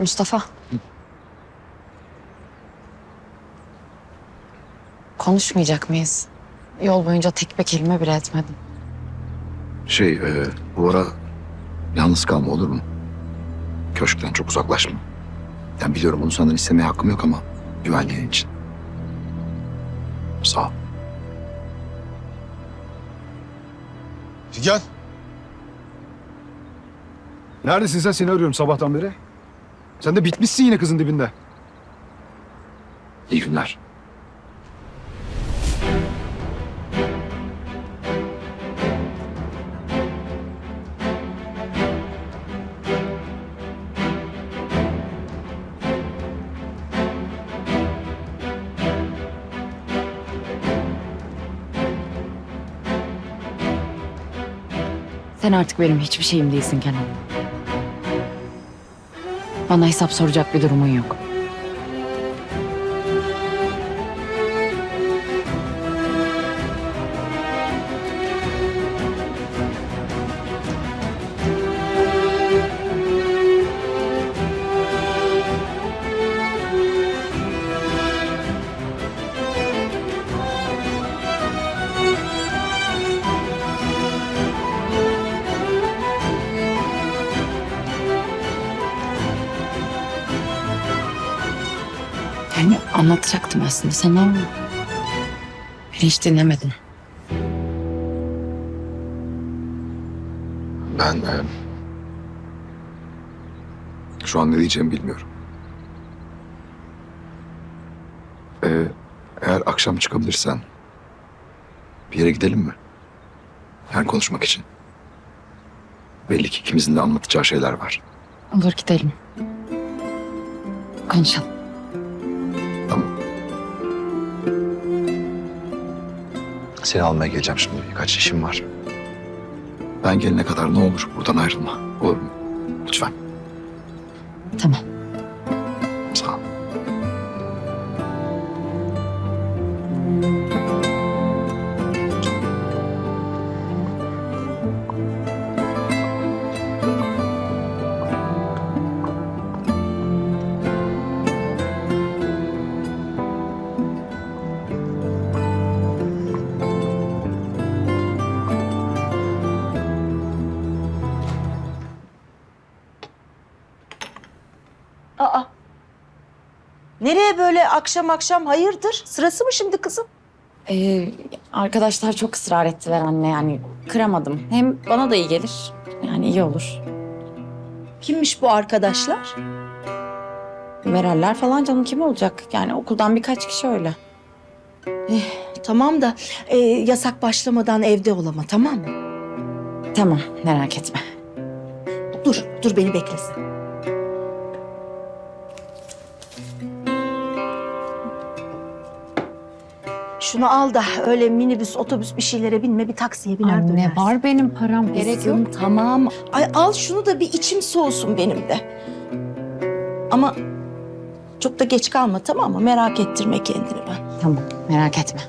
Mustafa. Konuşmayacak mıyız? Yol boyunca tek bir kelime bile etmedin. Şey, e, bu ara yalnız kalma olur mu? Köşkten çok uzaklaşma. Ben biliyorum bunu senden istemeye hakkım yok ama güvenliğin için. Sağ ol. Figen. Neredesin sen? Seni arıyorum sabahtan beri. Sen de bitmişsin yine kızın dibinde. İyi günler. Sen artık benim hiçbir şeyim değilsin Kenan. Bana hesap soracak bir durumun yok. Anlatacaktım aslında sana ama... Beni hiç dinlemedin. Ben e, şu an ne diyeceğimi bilmiyorum. E, eğer akşam çıkabilirsen bir yere gidelim mi? Yani konuşmak için. Belli ki ikimizin de anlatacağı şeyler var. Olur gidelim. Konuşalım. Seni almaya geleceğim şimdi. Birkaç işim var. Ben gelene kadar ne olur buradan ayrılma. Olur mu? Lütfen. Tamam. Nereye böyle akşam akşam hayırdır? Sırası mı şimdi kızım? Ee, arkadaşlar çok ısrar ettiler anne yani kıramadım. Hem bana da iyi gelir. Yani iyi olur. Kimmiş bu arkadaşlar? Veraller falan canım kim olacak? Yani okuldan birkaç kişi öyle. Tamam da e, yasak başlamadan evde ol ama tamam mı? Tamam merak etme. Dur, dur beni beklesin. Şunu al da öyle minibüs, otobüs bir şeylere binme, bir taksiye biner Anne dönersin. var benim param gerek yok. Tamam. Ay al şunu da bir içim soğusun benim de. Ama çok da geç kalma tamam mı? Merak ettirme kendini ben. Tamam merak etme.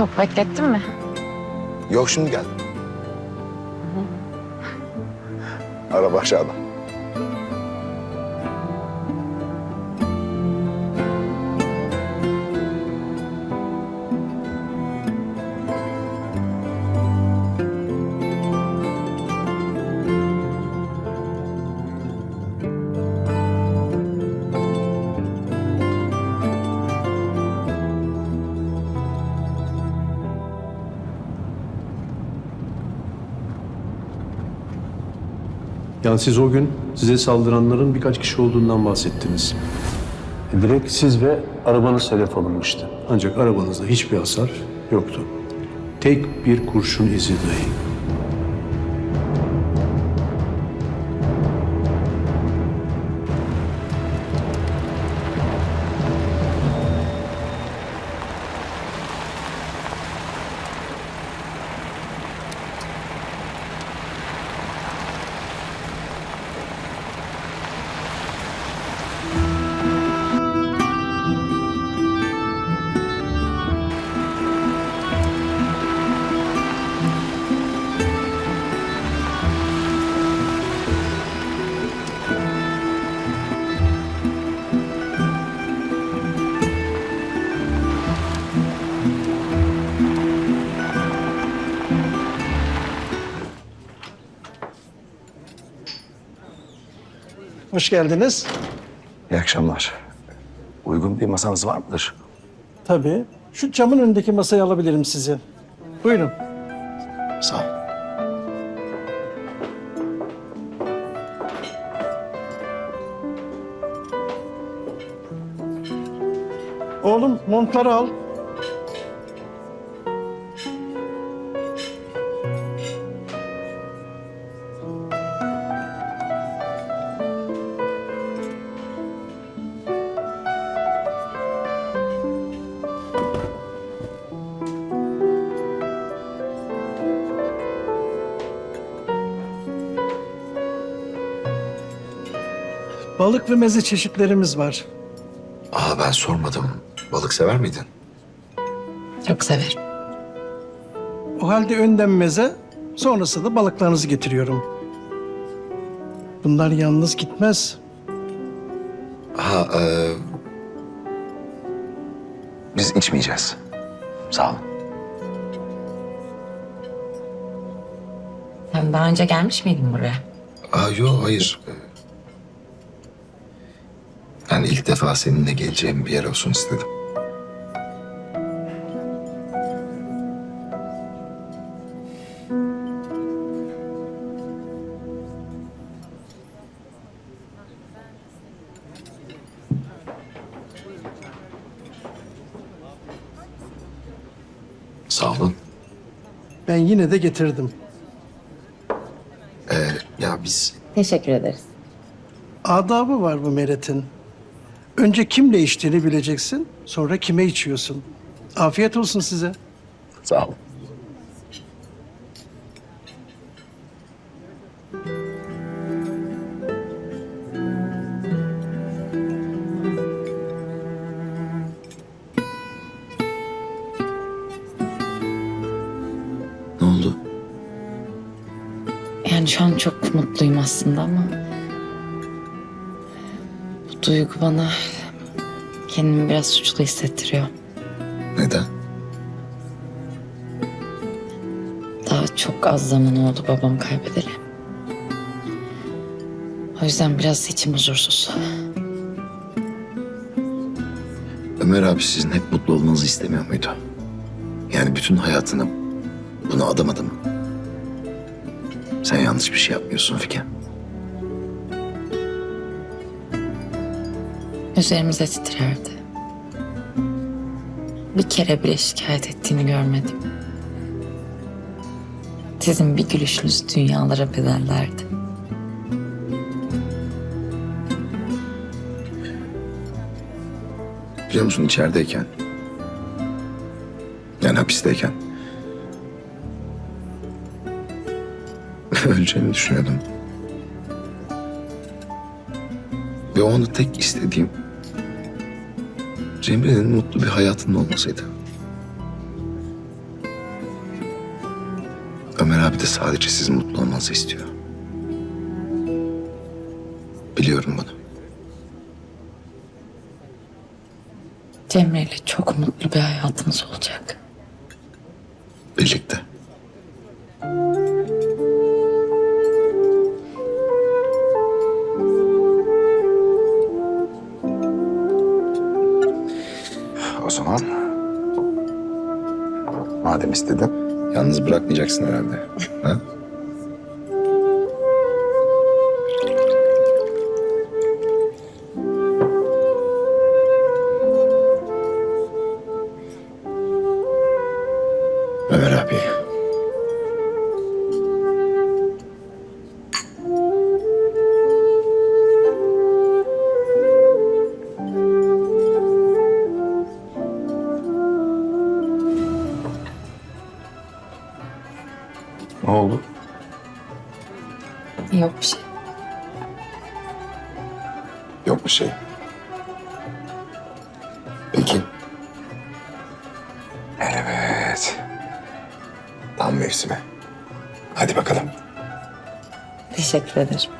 Çok beklettin mi? Yok şimdi gel. Araba aşağıda. Yani siz o gün size saldıranların birkaç kişi olduğundan bahsettiniz. E, Direkt siz ve arabanız hedef alınmıştı. Ancak arabanızda hiçbir hasar yoktu. Tek bir kurşun izi dahi. Hoş geldiniz. İyi akşamlar. Uygun bir masanız var mıdır? Tabii. Şu camın önündeki masayı alabilirim sizi. Buyurun. Sağ ol. Oğlum montları al. Balık ve meze çeşitlerimiz var. Aa ben sormadım. Balık sever miydin? Çok severim. O halde önden meze, sonrasında da balıklarınızı getiriyorum. Bunlar yalnız gitmez. Ha, e, biz içmeyeceğiz. Sağ olun. Sen daha önce gelmiş miydin buraya? Aa, yok hayır. Ee, Ben ilk defa seninle geleceğim bir yer olsun istedim. Sağ olun. Ben yine de getirdim. Ee, ya biz Teşekkür ederiz. Adabı var bu meretin. Önce kimle içtiğini bileceksin, sonra kime içiyorsun. Afiyet olsun size. Sağ ol. Ne oldu? Yani şu an çok mutluyum aslında ama... Duygu bana kendimi biraz suçlu hissettiriyor. Neden? Daha çok az zaman oldu babam kaybedeli. O yüzden biraz içim huzursuz. Ömer abi sizin hep mutlu olmanızı istemiyor muydu? Yani bütün hayatını buna adamadı mı? Sen yanlış bir şey yapmıyorsun Figen. Üzerimize titrerdi. Bir kere bile şikayet ettiğini görmedim. Sizin bir gülüşünüz dünyalara bedellerdi. Biliyor musun içerideyken... Yani hapisteyken... Öleceğini düşünüyordum. Ve o anda tek istediğim... Cemre'nin mutlu bir hayatının olmasıydı. Ömer abi de sadece sizin mutlu olmanızı istiyor. Biliyorum bunu. Cemre ile çok mutlu bir hayatımız olacak. Birlikte. Madem istedin... Yalnız bırakmayacaksın herhalde. Ha? Yok bir şey. Yok bir şey. Peki. Evet. Tam mevsimi. Hadi bakalım. Teşekkür ederim.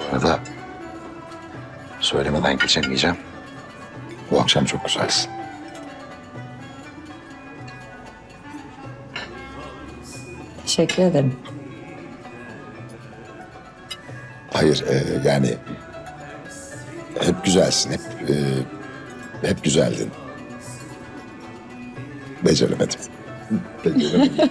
Bu arada söylemeden geçemeyeceğim. Bu akşam çok güzelsin. Teşekkür ederim. Hayır e, yani hep güzelsin. Hep e, hep güzeldin. Beceremedim. Beceremedim.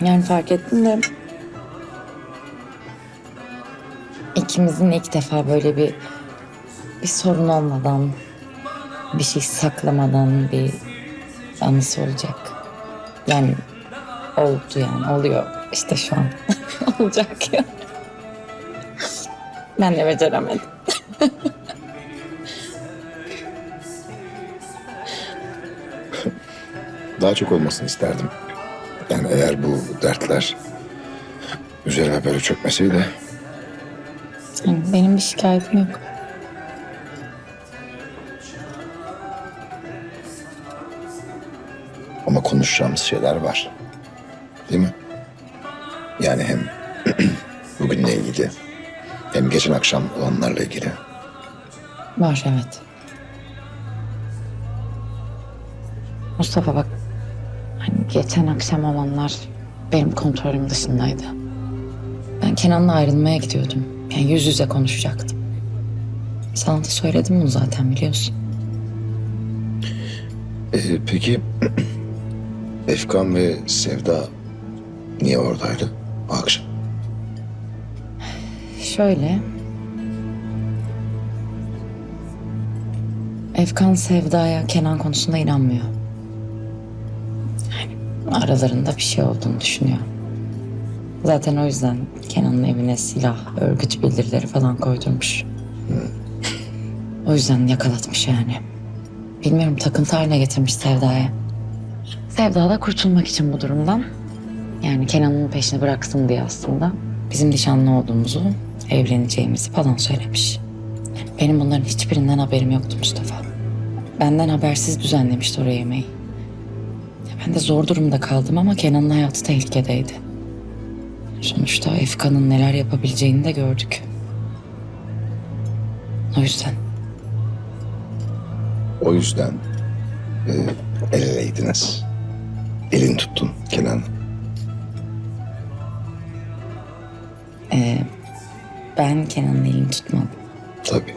Yani fark ettim de ikimizin ilk defa böyle bir bir sorun olmadan bir şey saklamadan bir anısı olacak. Yani oldu yani oluyor işte şu an olacak ya. Ben de beceremedim. Daha çok olmasını isterdim. Yani eğer bu dertler üzerime böyle çökmeseydi Yani benim bir şikayetim yok. ama konuşacağımız şeyler var. Değil mi? Yani hem bugünle ilgili hem geçen akşam olanlarla ilgili. Var evet. Mustafa bak. Hani geçen akşam olanlar benim kontrolüm dışındaydı. Ben Kenan'la ayrılmaya gidiyordum. Yani yüz yüze konuşacaktım. Sana da söyledim bunu zaten biliyorsun. Ee, peki Efkan ve Sevda niye oradaydı bu akşam? Şöyle. Efkan Sevda'ya Kenan konusunda inanmıyor. Yani aralarında bir şey olduğunu düşünüyor. Zaten o yüzden Kenan'ın evine silah, örgüt bildirileri falan koydurmuş. O yüzden yakalatmış yani. Bilmiyorum takıntı haline getirmiş Sevda'ya. Sevda da kurtulmak için bu durumdan. Yani Kenan'ın peşini bıraksın diye aslında bizim nişanlı olduğumuzu, evleneceğimizi falan söylemiş. Benim bunların hiçbirinden haberim yoktu Mustafa. Benden habersiz düzenlemişti oraya yemeği. Ben de zor durumda kaldım ama Kenan'ın hayatı tehlikedeydi. Sonuçta Efkan'ın neler yapabileceğini de gördük. O yüzden O yüzden e, el eleydiniz. Elini tuttun Kenan. e, ben Kenan'ın elini tutmadım. Tabii.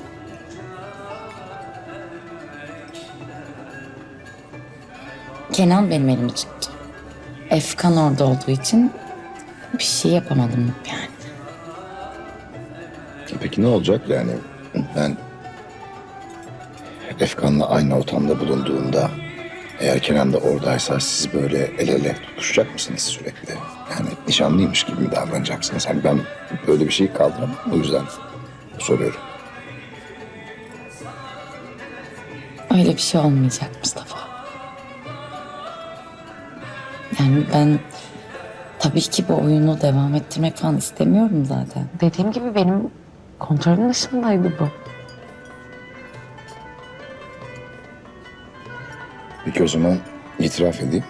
Kenan benim elimi tuttu. Efkan orada olduğu için bir şey yapamadım yani. Peki ne olacak yani? Ben Efkan'la aynı ortamda bulunduğumda eğer Kenan da oradaysa siz böyle el ele tutuşacak mısınız sürekli? Yani nişanlıymış gibi mi davranacaksınız? Hani ben böyle bir şey kaldıramam. O yüzden soruyorum. Öyle bir şey olmayacak Mustafa. Yani ben tabii ki bu oyunu devam ettirmek falan istemiyorum zaten. Dediğim gibi benim kontrolüm dışındaydı bu. Peki o zaman itiraf edeyim.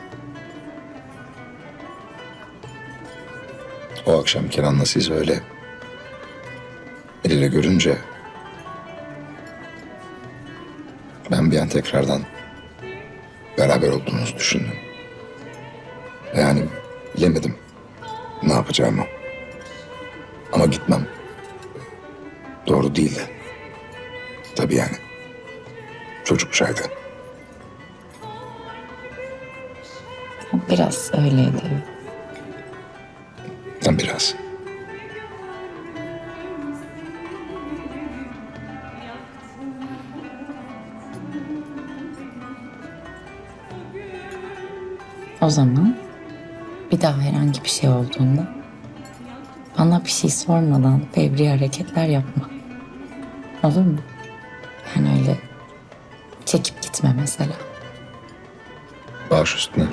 O akşam Kenan'la siz öyle el ele görünce ben bir an tekrardan beraber olduğunuzu düşündüm. Yani bilemedim yapacağımı. Ama gitmem. Doğru değildi. Tabii yani. Çocukçaydı. Biraz öyleydi. Ben biraz. O zaman bir daha herhangi bir şey olduğunda bana bir şey sormadan fevri hareketler yapma. Olur mu? Yani öyle çekip gitme mesela. Baş üstüne.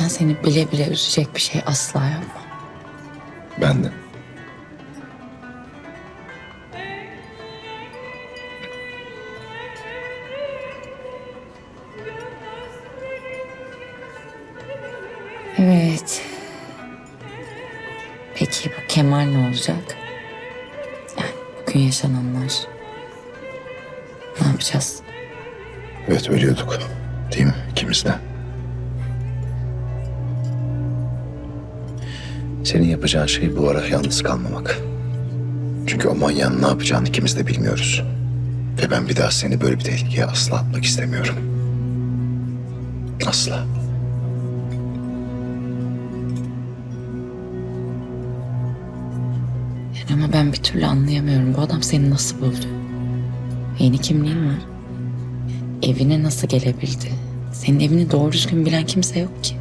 Ben seni bile bile üzecek bir şey asla yapmam. Ben de. Bu Kemal ne olacak? Yani bugün yaşananlar. Ne yapacağız? Evet ölüyorduk. Değil mi? İkimiz de. Senin yapacağın şey bu ara yalnız kalmamak. Çünkü o manyağın ne yapacağını ikimiz de bilmiyoruz. Ve ben bir daha seni böyle bir tehlikeye asla atmak istemiyorum. Asla. Ama ben bir türlü anlayamıyorum. Bu adam seni nasıl buldu? Yeni kimliğin var. Evine nasıl gelebildi? Senin evini doğru düzgün bilen kimse yok ki.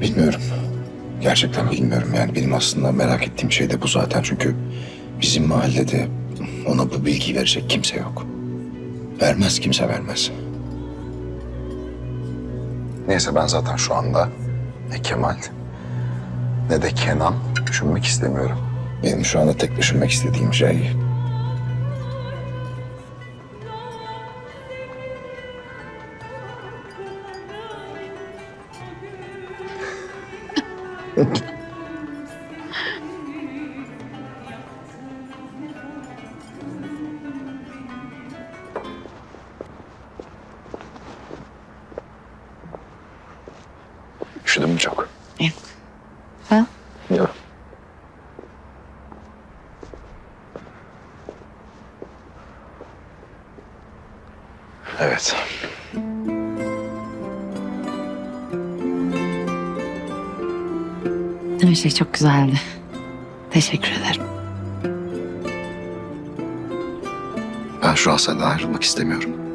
Bilmiyorum. Gerçekten bilmiyorum. Yani benim aslında merak ettiğim şey de bu zaten. Çünkü bizim mahallede ona bu bilgiyi verecek kimse yok. Vermez kimse vermez. Neyse ben zaten şu anda ne Kemal ne de Kenan düşünmek istemiyorum. Benim şu anda tek düşünmek istediğim şey Evet. Her şey çok güzeldi. Teşekkür ederim. Ben şu an senden ayrılmak istemiyorum.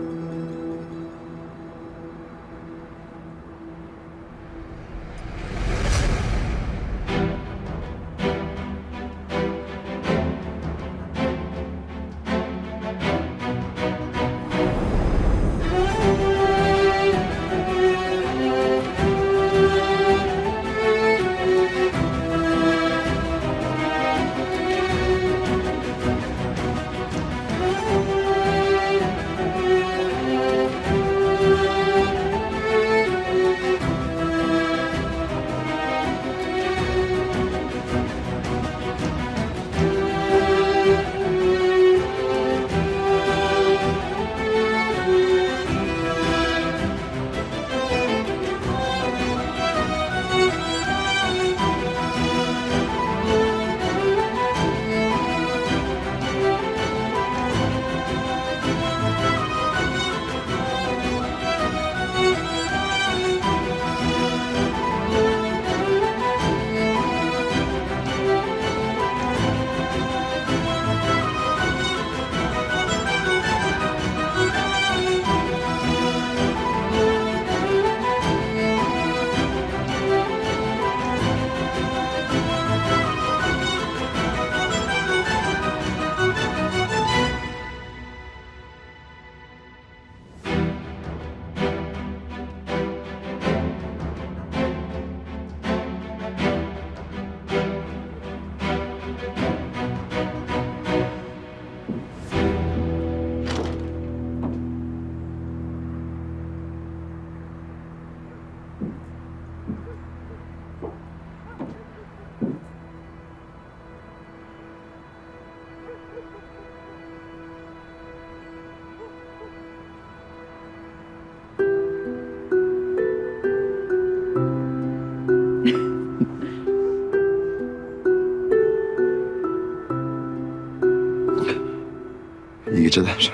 Geceler.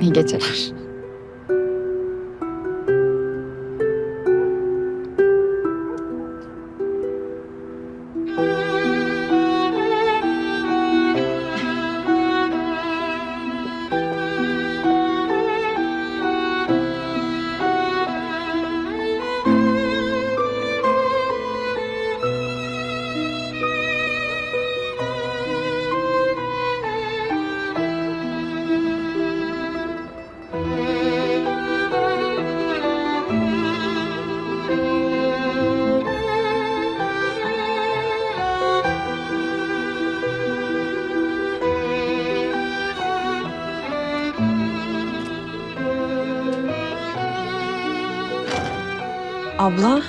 İyi geceler. Abla,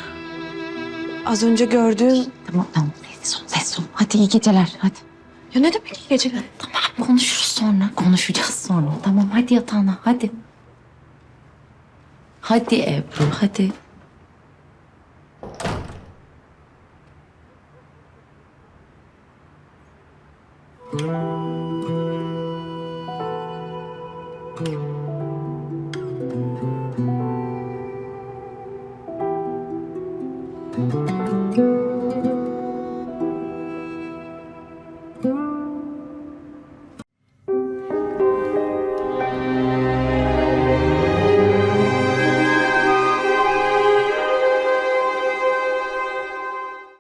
az önce gördüğüm... Tamam tamam ses ol ses ol. Hadi iyi geceler hadi. Ya ne demek geceler? Tamam konuşuruz sonra. Konuşacağız sonra. Tamam hadi yatağına hadi. Hadi Ebru hadi.